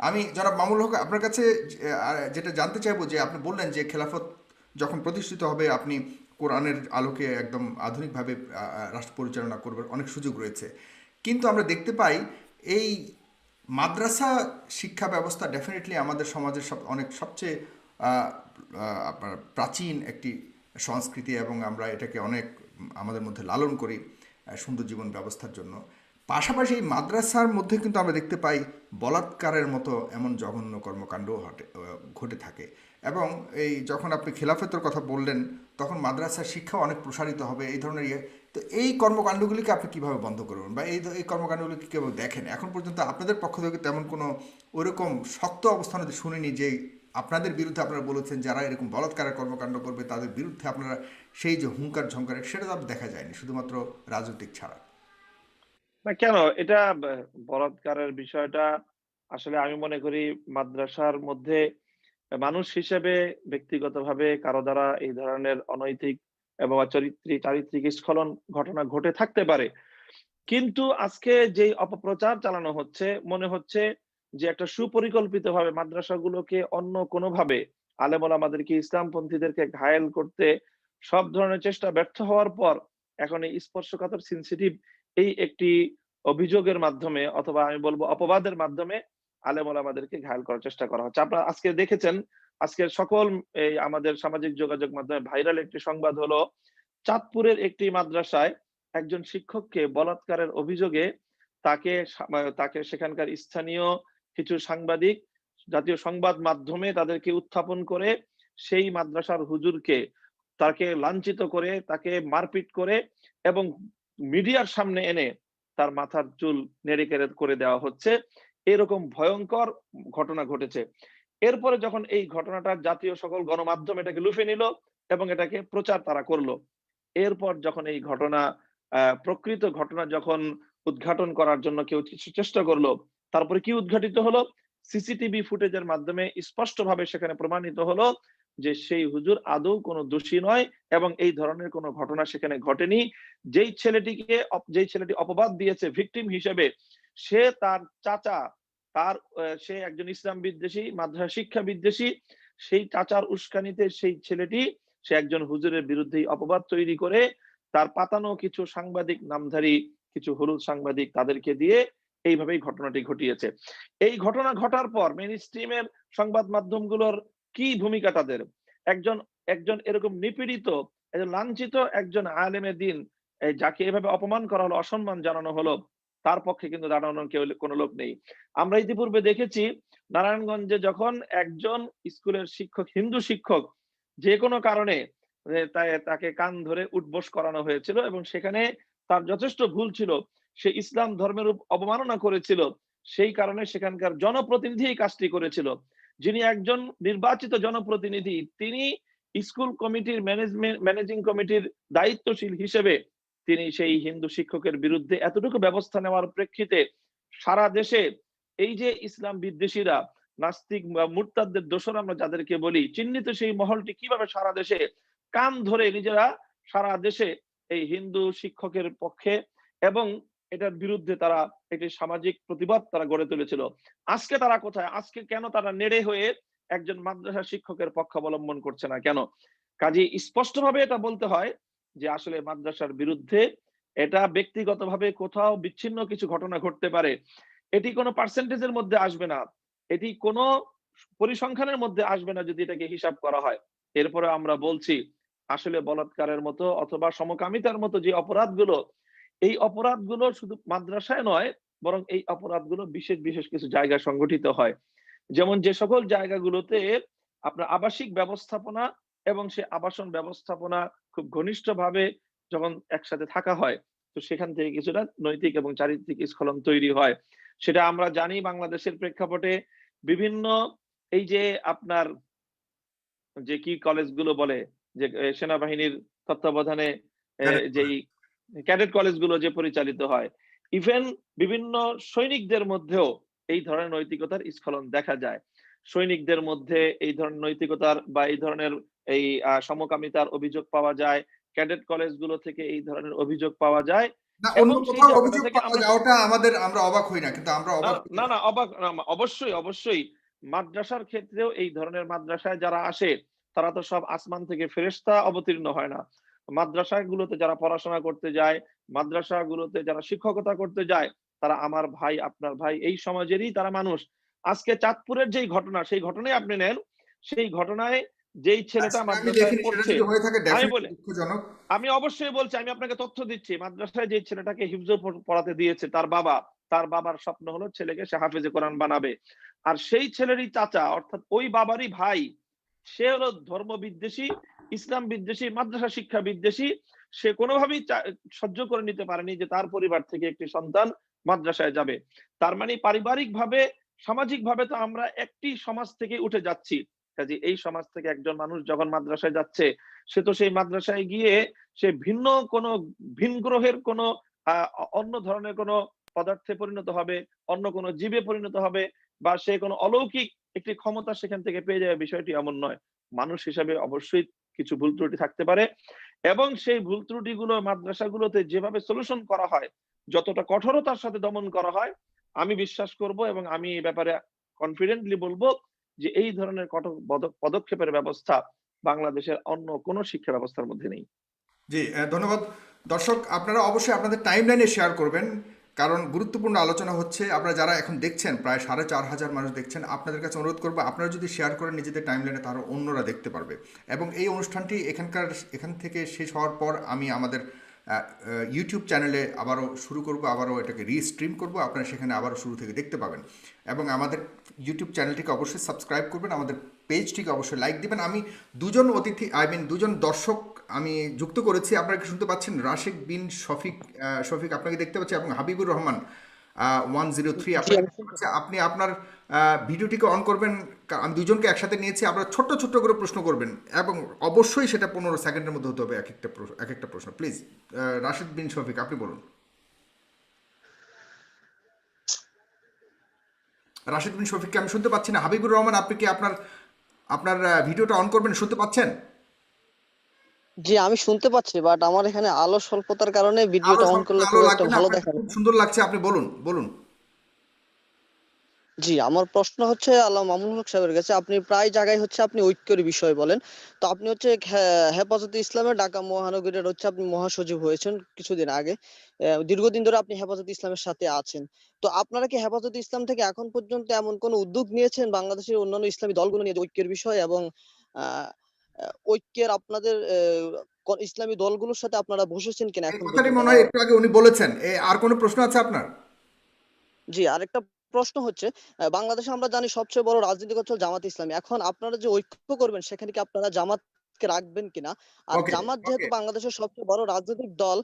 আমি জনাব মামুল হক, আপনার কাছে যেটা জানতে চাইব যে আপনি বললেন যে খেলাফত যখন প্রতিষ্ঠিত হবে, আপনি কোরআনের আলোকে একদম আধুনিকভাবে রাষ্ট্র পরিচালনা করবার অনেক সুযোগ রয়েছে। কিন্তু আমরা দেখতে পাই এই মাদ্রাসা শিক্ষা ব্যবস্থা ডেফিনেটলি আমাদের সমাজের সব, অনেক সবচেয়ে প্রাচীন একটি সংস্কৃতি এবং আমরা এটাকে অনেক, আমাদের মধ্যে লালন করি সুন্দর জীবন ব্যবস্থার জন্য। পাশাপাশি মাদ্রাসার মধ্যে কিন্তু আমরা দেখতে পাই বলাৎকারের মতো এমন জঘন্য কর্মকাণ্ড ঘটে ঘটে থাকে। এবং এই যখন আপনি খেলাফতের কথা বললেন, তখন মাদ্রাসার শিক্ষা অনেক প্রসারিত হবে, এই ধরনের ইয়ে। তো এই কর্মকাণ্ডগুলিকে আপনি কীভাবে বন্ধ করবেন? বা এই এই কর্মকাণ্ডগুলিকে কেবল দেখেন? এখন পর্যন্ত আপনাদের পক্ষ থেকে তেমন কোনো ওইরকম শক্ত অবস্থান শুনিনি যে আপনাদের বিরুদ্ধে আপনারা বলেছেন যারা এরকম বলাৎকারের কর্মকাণ্ড করবে, তাদের বিরুদ্ধে আপনারা সেই যে হুঙ্কার ঝঙ্কার সেটা তো দেখা যায়নি, শুধুমাত্র রাজনৈতিক ছাড়া। না, কেন? এটা বলাৎকারের বিষয়টা আসলে আমি মনে করি মাদ্রাসার মধ্যে মানুষ হিসেবে ব্যক্তিগতভাবে কারও দ্বারা এই ধরনের অনৈতিক এবং চরিত্রিক চারিত্রিক স্খলন ঘটনা ঘটে থাকতে পারে। কিন্তু আজকে যে অপপ্রচার চালানো হচ্ছে, মনে হচ্ছে যে একটা সুপরিকল্পিত ভাবে মাদ্রাসাগুলোকে অন্য কোনোভাবে আলেমল আমাদেরকে ইসলামপন্থীদেরকে ঘায়েল করতে সব ধরনের চেষ্টা ব্যর্থ হওয়ার পর, এখন এই স্পর্শকাতর সেন্সিটিভ এই একটি অভিযোগের মাধ্যমে অথবা আমি বলব অপবাদের মাধ্যমে আলেমল আমাদেরকে ঘায়াল করার চেষ্টা করা হচ্ছে। আপনারা আজকে দেখেছেন আজকের সকল, এই আমাদের সামাজিক যোগাযোগ মাধ্যমে ভাইরাল একটি সংবাদ হলো, চাঁদপুরের একটি মাদ্রাসায় একজন শিক্ষককে বলাৎকারের অভিযোগে তাকে তাকে সেখানকার স্থানীয় কিছু সাংবাদিক জাতীয় সংবাদ মাধ্যমে তাদেরকে উত্থাপন করে সেই মাদ্রাসার হুজুরকে তাকে লাঞ্ছিত করে, তাকে মারপিট করে এবং মিডিয়ার সামনে এনে তার মাথার চুল নেড়ে কেড়ে করে দেওয়া হচ্ছে। এরকম ভয়ঙ্কর ঘটনা ঘটেছে। এরপরে যখন এই ঘটনাটা জাতীয় সকল গণমাধ্যম এটাকে লুফে নিল এবং এটাকে প্রচার তারা করল। এরপর যখন এই ঘটনা প্রকৃত ঘটনা যখন উদ্ঘাটন করার জন্য কেউ কিছু চেষ্টা করল, তারপরে কি উদ্ঘাটিত হলো? সিসিটিভি ফুটেজের মাধ্যমে স্পষ্টভাবে সেখানে প্রমাণিত হলো যে সেই হুজুর আদৌ কোনো দোষী নয় এবং এই ধরনের কোনো ঘটনা সেখানে ঘটেনি। যেই ছেলেটিকে যেই ছেলেটি অপবাদ দিয়েছে ভিকটিম হিসেবে, সে তার চাচা, তার সে একজন ইসলাম বিদ্বেষী, মাদ্রাসা শিক্ষা বিদ্বেষী, সেই চাচার উস্কানিতে সেই ছেলেটি, সে একজন হুজুরের বিরুদ্ধে অপবাদ তৈরি করে, তার পাতানো কিছু সাংবাদিক, নামধারী কিছু হলুদ সাংবাদিক তাদেরকে দিয়ে এইভাবেই ঘটনাটি ঘটিয়েছে। এই ঘটনা ঘটার পর মেন স্ট্রিমের সংবাদ মাধ্যমগুলোর কি ভূমিকা তাদের? একজন একজন এরকম নিপীড়িত, একজন লাঞ্ছিত একজন আলেমে দিন যাকে এভাবে অপমান করা হলো, অসম্মান জানানো হলো, তার পক্ষে কিন্তু দাঁড়ানোর কেউ কোনো লোক নেই। আমরা ইতিপূর্বে দেখেছি, নারায়ণগঞ্জে যখন একজন স্কুলের শিক্ষক, হিন্দু শিক্ষক, যে কোনো কারণে তাকে কান ধরে উঠবোস করানো হয়েছিল এবং সেখানে তার যথেষ্ট ভুল ছিল, সে ইসলাম ধর্মের অবমাননা করেছিল, সেই কারণে সেখানকার জনপ্রতিনিধি এই কাজটি করেছিল। যিনি একজন নির্বাচিত জনপ্রতিনিধি, তিনি স্কুল কমিটির ম্যানেজমেন্ট, ম্যানেজিং কমিটির দায়িত্বশীল হিসেবে তিনি সেই হিন্দু শিক্ষকের বিরুদ্ধে এতটুকু ব্যবস্থা নেওয়ার প্রেক্ষিতে সারা দেশে এই যে ইসলাম বিদ্বেষীরা, নাস্তিক বা মুরতাদদের দোষর আমরা যাদেরকে বলি, চিহ্নিত সেই মহলটি কীভাবে সারা দেশে কান ধরে নিজেরা সারা দেশে এই হিন্দু শিক্ষকের পক্ষে এবং এটার বিরুদ্ধে তারা একটি সামাজিক প্রতিবাদ তারা গড়ে তুলেছিল। আজকে তারা কোথায়? আজকে কেন তারা নেড়ে হয়ে একজন মাদ্রাসা শিক্ষকের পক্ষ অবলম্বন করছে না কেন? কাজে স্পষ্টভাবে এটা বলতে হয় যে আসলে মাদ্রাসার বিরুদ্ধে এটা ব্যক্তিগতভাবে কোথাও বিচ্ছিন্ন কিছু ঘটনা ঘটতে পারে। এটি কোনো পার্সেন্টেজের মধ্যে আসবে না। এটি কোনো পরিসংখ্যানের মধ্যে আসবে না যদি এটাকে হিসাব করা হয়। এরপরে আমরা বলছি, আসলে বলাৎকারের মতো অথবা সমকামিতার মতো যে অপরাধগুলো এই অপরাধগুলো শুধু মাদ্রাসায় নয় বরং এই অপরাধগুলো বিশেষ বিশেষ কিছু জায়গায় সংগঠিত হয়। যেমন যে সকল জায়গাগুলোতে আপনার আবাসিক ব্যবস্থাপনা এবং সে আবাসন ব্যবস্থাপনা খুব ঘনিষ্ঠভাবে যখন একসাথে থাকা হয় তো সেখান থেকে কিছুটা নৈতিক এবং চারিত্রিক স্খলন তৈরি হয়। সেটা আমরা জানি বাংলাদেশের প্রেক্ষাপটে বিভিন্ন এই যে আপনার যে কি কলেজগুলো বলে যে সেনাবাহিনীর তত্ত্বাবধানে যেই ক্যাডেট কলেজগুলো যে পরিচালিত হয় ইভেন বিভিন্ন সৈনিকদের মধ্যেও এই ধরনের নৈতিকতার স্খলন দেখা যায়। সৈনিকদের মধ্যে এই ধরনের নৈতিকতার বা এই ধরনের এই সমকামিতার অভিযোগ পাওয়া যায় ক্যাডেট কলেজগুলো থেকে এই ধরনের অভিযোগ পাওয়া যায় না আমাদের আমরা অবাক হই না কিন্তু আমরা অবাক না না অবাক না, অবশ্যই অবশ্যই। মাদ্রাসার ক্ষেত্রেও এই ধরনের মাদ্রাসায় যারা আসে তারা তো সব আসমান থেকে ফেরেশতা অবতীর্ণ হয় না। মাদ্রাসাগুলোতে যারা পড়াশোনা করতে যায় মাদ্রাসাগুলোতে যারা শিক্ষকতা করতে যায় তারা আমার ভাই আপনার ভাই এই সমাজেরই তারা মানুষ। আজকে চাঁদপুরের যেই ঘটনা সেই ঘটনাই আপনি নেন। সেই ঘটনায় যেই ছেলেটা আমি মাদ্রাসায় পড়ছে আমি বলি আমি অবশ্যই বলছি আমি আপনাকে তথ্য দিচ্ছি। মাদ্রাসায় যে ছেলেটাকে হিফজ পড়াতে দিয়েছে তার বাবা তার বাবার স্বপ্ন হলো ছেলেকে সে হাফেজে কোরআন বানাবে। আর সেই ছেলেরই চাচা অর্থাৎ ওই বাবারই ভাই সে হলো ধর্ম বিদ্বেষী ইসলাম বিদ্বেষী, মাদ্রাসা শিক্ষা বিদ্বেষী, সে কোনোভাবেই সহ্য করে নিতে পারেনি যে তার পরিবার থেকে একটি সন্তান মাদ্রাসায় যাবে। তার মানে পারিবারিক ভাবে সামাজিক ভাবে তো আমরা একটি সমাজ থেকে উঠে যাচ্ছি। কাজে এই সমাজ থেকে একজন মানুষ যখন মাদ্রাসায় যাচ্ছে, সে তো সেই মাদ্রাসায় গিয়ে সে ভিন্ন কোনো ভিন গ্রহের কোনো অন্য ধরনের কোনো পদার্থে পরিণত হবে, অন্য কোনো জীবে পরিণত হবে, বা সে কোনো অলৌকিক একটি ক্ষমতা সেখান থেকে পেয়ে যাবে, বিষয়টি এমন নয়। মানুষ হিসাবে অবশ্যই কিছু ভুল ত্রুটি থাকতে পারে। এবং সেই ভুল ত্রুটিগুলো মাদ্রাসাগুলোতে যেভাবে সলিউশন করা হয়, যতটা কঠোরতার সাথে দমন করা হয়, আমি বিশ্বাস করব এবং আমি এই ব্যাপারে কনফিডেন্টলি বলব যে এই ধরনের কঠোর পদক্ষেপের ব্যবস্থা বাংলাদেশের অন্য কোনো শিক্ষা ব্যবস্থার মধ্যে নেই। জি ধন্যবাদ। দর্শক, আপনারা অবশ্যই আপনাদের টাইম টাইমলাইনে শেয়ার করবেন। কারণ গুরুত্বপূর্ণ আলোচনা হচ্ছে, আপনারা যারা এখন দেখছেন, প্রায় সাড়ে চার হাজার মানুষ দেখছেন, আপনাদের কাছে অনুরোধ করব, আপনারা যদি শেয়ার করেন নিজেদের টাইম টাইমলাইনে তাহলে অন্যরা দেখতে পারবে। এবং এই অনুষ্ঠানটি এখানকার, এখান থেকে শেষ হওয়ার পর আমি আমাদের ইউটিউব চ্যানেলে আবারও শুরু করব, আবারও এটাকে রিস্ট্রিম করব, আপনারা সেখানে আবারও শুরু থেকে দেখতে পাবেন। এবং আমাদের ইউটিউব চ্যানেলটিকে অবশ্যই সাবস্ক্রাইব করবেন, আমাদের পেজটিকে অবশ্যই লাইক দিবেন। আমি দুজন অতিথি আই মিন দুজন দর্শক আমি যুক্ত করেছি আপনারা কি শুনতে পাচ্ছেন? রাশেক বিন শফিক শফিক আপনাকে দেখতে পাচ্ছি এবং Habibur Rahman one zero three. আপনি আপনার ভিডিওটিকে অন করবেন আমি দুজনকে একসাথে নিয়েছি আপনারা ছোট্ট ছোট্ট করে প্রশ্ন করবেন এবং অবশ্যই সেটা পনেরো সেকেন্ডের মধ্যে হতে হবে এক একটা প্রশ্ন এক একটা প্রশ্ন। প্লিজ রাশেদ বিন শফিক আপনি বলুন। রাশেদ বিন শফিককে আমি শুনতে পাচ্ছি না। হাবিবুর রহমান আপনি কি আপনার আপনার ভিডিওটা অন করবেন শুনতে পাচ্ছেন? জি আমি শুনতে পাচ্ছি বাট আমার এখানে আলো স্বল্পতার কারণে ভিডিওটা অন করলে খুব একটা ভালো আপনার দেখা খুব সুন্দর লাগছে আপনি বলুন বলুন। জি আমার প্রশ্ন হচ্ছে আল্লাহ মামুনুল হক সাহেবের কাছে আপনি প্রায় জায়গায় হচ্ছে আপনি ঐক্যের বিষয় বলেন। তো আপনি হচ্ছে হেফাজতে ইসলামের ঢাকা মহানগরীর হচ্ছে আপনি মহাসচিব হয়েছেন কিছুদিন আগে। দীর্ঘদিন ধরে আপনি হেফাজতে ইসলামের সাথে আছেন। তো আপনারা কি হেফাজতে ইসলাম থেকে এখন পর্যন্ত এমন কোন উদ্যোগ নিয়েছেন বাংলাদেশের অন্যান্য ইসলামী দলগুলো নিয়ে ঐক্যের বিষয় এবং আহ, ঐক্যের আপনাদের ইসলামী দলগুলোর সাথে আপনারা বসেছেন কিনা এখন মনে হয় একটু আগে উনি বলেছেন। আর কোনো প্রশ্ন আছে আপনার? জি আরেকটা প্রশ্ন হচ্ছে বাংলাদেশে আমরা জানি সবচেয়ে বড় রাজনৈতিক দল জামাত ইসলামী। এখন আপনারা যে ঐক্য করবেন সেখানে কি আপনারা জামাতকে রাখবেন কিনা? আর জামাত যেহেতু বাংলাদেশের সবচেয়ে বড় রাজনৈতিক দল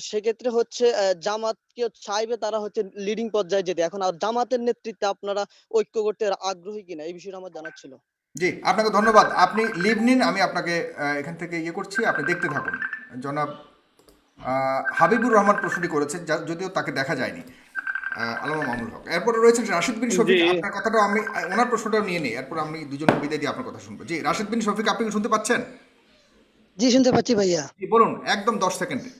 সেক্ষেত্রে হচ্ছে আহ, জামাতকে চাইবে তারা হচ্ছে লিডিং পর্যায়ে যেতে। এখন আর জামাতের নেতৃত্বে আপনারা ঐক্য করতে আগ্রহী কিনা? এই বিষয়টা আমার জানার ছিল। জি আপনাকে ধন্যবাদ। আপনি লিভ নিন আমি আপনাকে আহ, এখান থেকে ইয়ে করছি আপনি দেখতে থাকুন। জনাব আহ, হাবিবুর রহমান প্রশ্নটি করেছেন যদিও তাকে দেখা যায়নি। আহ, আল্লামা মামুল হক। এরপরে রয়েছেন রাশিদ বিন শফিক। আপনার কথাটাও আমি ওনার প্রশ্নটাও নিয়ে নিই। এরপর আমি দুজন বিদায় দিয়ে আপনার কথা শুনব। জি রাশিদ বিন শফিক আপনি কি শুনতে পাচ্ছেন? জি শুনতে পাচ্ছি ভাইয়া। জি বলুন একদম দশ সেকেন্ডে।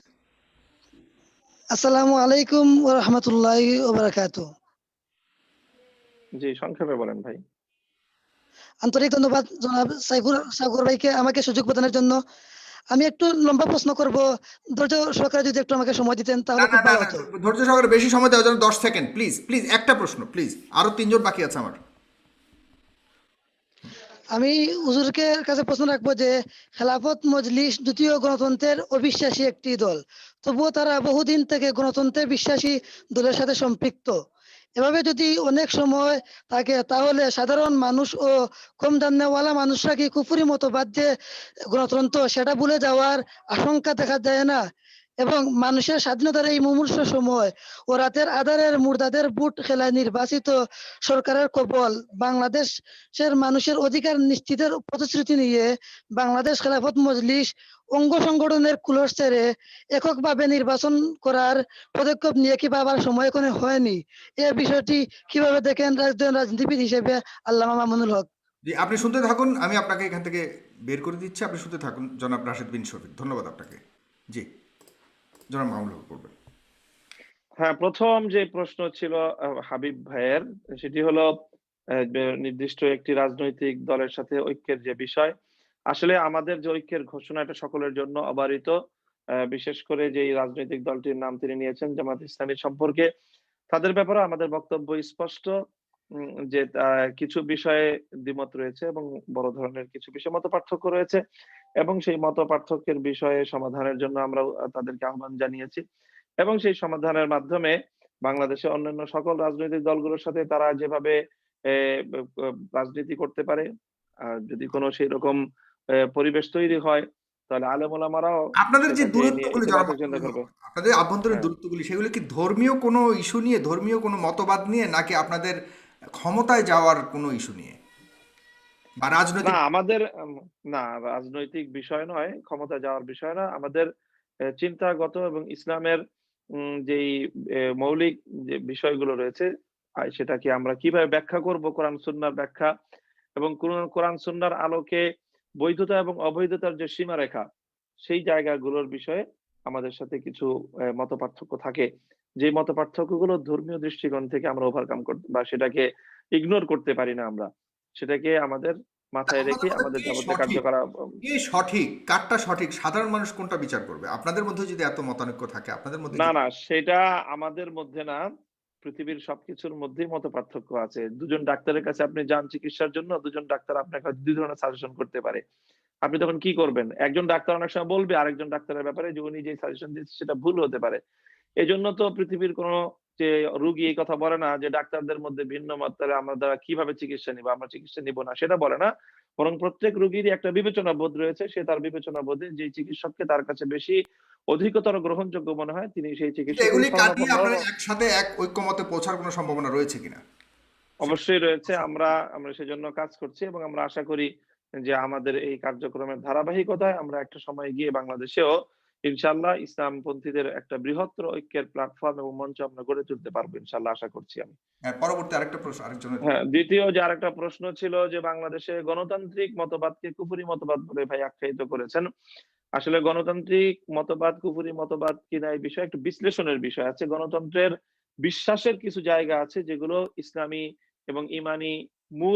আসসালামু আলাইকুম ওয়া রাহমাতুল্লাহি ওয়া বারাকাতুহু। জি সংক্ষেপে বলেন ভাই। আন্তরিক ধন্যবাদ জনাব সাইফুর সাগর ভাইকে আমাকে সুযোগ প্রদানের জন্য। আমি একটু লম্বা প্রশ্ন করব। ধৈর্য সহকারে যদি একটু আমাকে সময় দিতেন তাহলে খুব ভালো হতো। ধৈর্য সহকারে বেশি সময় দেওয়ার জন্য দশ সেকেন্ড। প্লিজ প্লিজ একটা প্রশ্ন প্লিজ। আরও তিনজন বাকি আছে আমার। আমি হুজুরকে কাছে প্রশ্ন রাখব যে খেলাফত মজলিস দ্বিতীয় গণতন্ত্রের অবিশ্বাসী একটি দল। তবুও তারা বহুদিন থেকে গণতন্ত্রের বিশ্বাসী দলের সাথে সম্পৃক্ত। এভাবে যদি অনেক সময় থাকে, তাহলে সাধারণ মানুষ ও কম জান্নেওয়ালা মানুষরা কি কুফুরি মতবাদ দিয়ে গণতন্ত্র সেটা ভুলে যাওয়ার আশঙ্কা দেখা যায় না? এবং মানুষের স্বাধীনতার এই মুমূর্ষ সময় ও রাতের আধারের মুর্দাদের বুট খেলায় নির্বাচিত সরকারের কবল। বাংলাদেশের মানুষের অধিকার নিশ্চিতের প্রতিশ্রুতি নিয়ে বাংলাদেশ খেলাফত মজলিস অঙ্গ সংগঠনের কুলস ছেড়ে এককভাবে নির্বাচন করার পদক্ষেপ নিয়ে কি বাবার সময় কোনো হয়নি? এই বিষয়টি কীভাবে দেখেন একজন রাজনীতিবিদ হিসেবে আল্লামা মামুনুল হক? জি, আপনি শুনতে থাকুন, আমি আপনাকে এখান থেকে বের করে দিচ্ছি। আপনি শুনতে থাকুন জনাব রাশেদ বিন শফিক। ধন্যবাদ আপনাকে। জি। জনাব মামুল করবেন হ্যাঁ প্রথম যে প্রশ্ন ছিল হাবিব ভাইয়ের, সেটি হলো নির্দিষ্ট একটি রাজনৈতিক দলের সাথে ঐক্যের যে বিষয়, আসলে আমাদের যে ঐক্যের ঘোষণা, এটা সকলের জন্য অবারিত বিশেষ করে যে রাজনৈতিক দলটির নাম তিনি নিয়েছেন, জামাত ইসলামী সম্পর্কে। তাদের ব্যাপারে আমাদের বক্তব্য স্পষ্ট যে কিছু বিষয়ে দ্বিমত রয়েছে এবং বড় ধরনের কিছু বিষয় মত পার্থক্য রয়েছে। এবং সেই মত পার্থক্যের বিষয়ে সমাধানের জন্য আমরা তাদেরকে আহ্বান জানিয়েছি। এবং সেই সমাধানের মাধ্যমে বাংলাদেশে অন্যান্য সকল রাজনৈতিক দলগুলোর সাথে তারা যেভাবে রাজনীতি করতে পারে যদি কোনো সেই রকম পরিবেশ তৈরি হয় তাহলে আলেম ওলামারাও আপনাদের যে দূরত্বগুলি আপনাদের আভ্যন্তরীণ হ্যাঁ। দূরত্বগুলি সেগুলি কি ধর্মীয় কোনো ইস্যু নিয়ে ধর্মীয় কোনো মতবাদ নিয়ে নাকি আপনাদের ক্ষমতায় যাওয়ার কোনো ইস্যু নিয়ে? বা রাজনৈতিক না, আমাদের না, রাজনৈতিক বিষয় নয় ক্ষমতা যাওয়ার বিষয় না। আমাদের চিন্তাগত এবং ইসলামের যেই মৌলিক যে বিষয়গুলো রয়েছে সেটাকে আমরা কীভাবে ব্যাখ্যা করব? কোরআন সুন্নাহর ব্যাখ্যা এবং কোরআন- সুন্নাহর আলোকে বৈধতা এবং অবৈধতার যে সীমারেখা, সেই জায়গাগুলোর বিষয়ে আমাদের সাথে কিছু মত পার্থক্য থাকে। যে মত পার্থক্যগুলো ধর্মীয় দৃষ্টিকোণ থেকে আমরা ওভারকাম করতে বা সেটাকে ইগনোর করতে পারি না আমরা। সেটাকে আমাদের মাথায় রেখে আমাদের যাবতীয় সঠিক? কার্যকলাপ সঠিক? কারটা সঠিক? সাধারণ মানুষ কোনটা বিচার করবে? আপনাদের মধ্যে যদি এত মতানৈক্য থাকে আপনাদের মধ্যে না না সেটা আমাদের মধ্যে না পৃথিবীর সবকিছুর মধ্যেই মত পার্থক্য আছে। দুজন ডাক্তারের কাছে আপনি যান চিকিৎসার জন্য দুজন ডাক্তার আপনাকে দুই ধরনের সাজেশন করতে পারে। আপনি তখন কি করবেন? একজন ডাক্তার অনেক সময় বলবে আরেকজন ডাক্তারের ব্যাপারে যে উনি যে সাজেশন দিচ্ছে সেটা ভুল হতে পারে। এজন্য তো পৃথিবীর কোনো যে রুগী এই কথা বলে না যে ডাক্তারদের মধ্যে ভিন্ন মত তাহলে আমরা দ্বারা কীভাবে চিকিৎসা নিব আমরা চিকিৎসা নিব না সেটা বলে না। বরং প্রত্যেক রুগীরই একটা বিবেচনা বোধ রয়েছে সে তার বিবেচনা বোধে যে চিকিৎসককে তার কাছে বেশি অধিকতর গ্রহণযোগ্য মনে হয় তিনি সেই চিকিৎসা এগুলি কাটিয়ে আপনারা একসাথে এক ঐক্যমতে পৌঁছার কোনো সম্ভাবনা রয়েছে কিনা? অবশ্যই রয়েছে আমরা আমরা সেজন্য কাজ করছি এবং আমরা আশা করি যে আমাদের এই কার্যক্রমের ধারাবাহিকতায় আমরা একটা সময় গিয়ে বাংলাদেশেও ইনশাল্লাহ ইসলামপন্থীদের একটা বৃহত্তর ঐক্যের প্ল্যাটফর্ম এবং মঞ্চ আমরা গড়ে তুলতে পারব ইনশাল্লাহ আশা করছি আমি। হ্যাঁ, পরবর্তী আরেকটা প্রশ্ন আরেকজনের হ্যাঁ দ্বিতীয় যে আরেকটা প্রশ্ন ছিল যে বাংলাদেশে গণতান্ত্রিক মতবাদকে কুফুরি মতবাদ বলে ভাই আখ্যায়িত করেছেন। আসলে গণতান্ত্রিক মতবাদ কুফুরি মতবাদ কিনা এই বিষয়ে একটু বিশ্লেষণের বিষয় আছে। গণতন্ত্রের বিশ্বাসের কিছু জায়গা আছে যেগুলো ইসলামী এবং ইমানি মূল